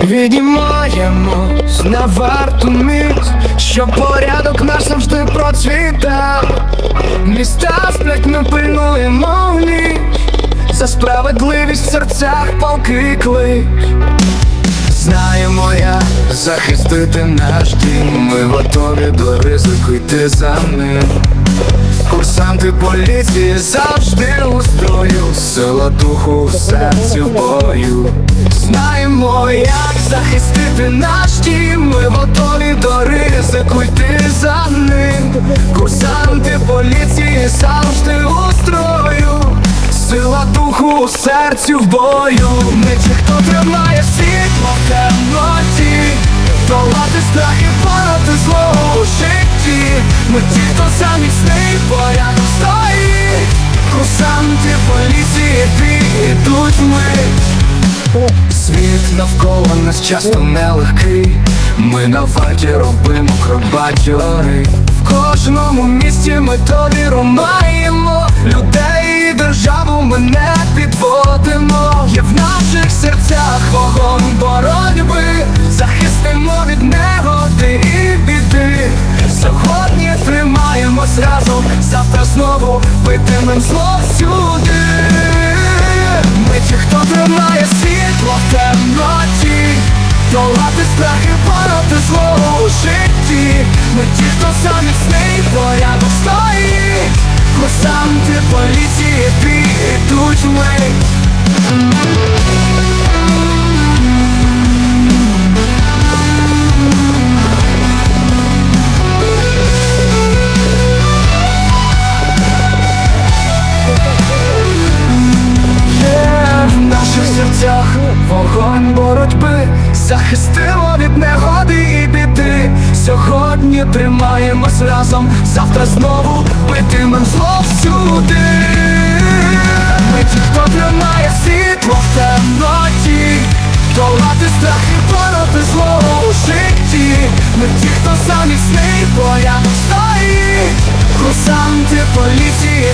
Відіймаємось на варту місць, щоб порядок наш завжди процвітав. Міста сплять, ми пильнуємо в ніч За справедливість в серцях палки клич. Знаємо як захистити наш дім. Ми готові до ризику йти за ним Курсанти поліції завжди у строю. Сила духу в бою. Знаємо, як захистити наш дім. Ми готові до ризику йти за ним. Курсанти поліції завжди у строю. Сила духу у серці в бою. Ми ті, хто тримає світло в темноті. Долати страх і бороти зло у житті. Ми ті, хто за Світ навколо нас часто нелегкий. Ми на варті робимо кробадьори. В кожному місті ми довіру маємо. Людей і державу ми не підводимо. Є в наших серцях вогонь боротьби. Захистимо від негоди і біди. Сьогодні тримаємось разом. Завтра знову битимем зло всюди Долати страх і бороти зло у житті. Ми ті, хто за міцний порядок стоїть. Курсанти поліції підуть ми. Є в наших серцях вогонь боротьби Захистило від негоди і біди. Сьогодні тримаємось разом. Завтра знову битимем зло всюди Ми ті, хто тримає світло в темноті. Долати страх і бороти зло у житті. Ми ті, хто за міцний порядок стоїть. Курсанти поліції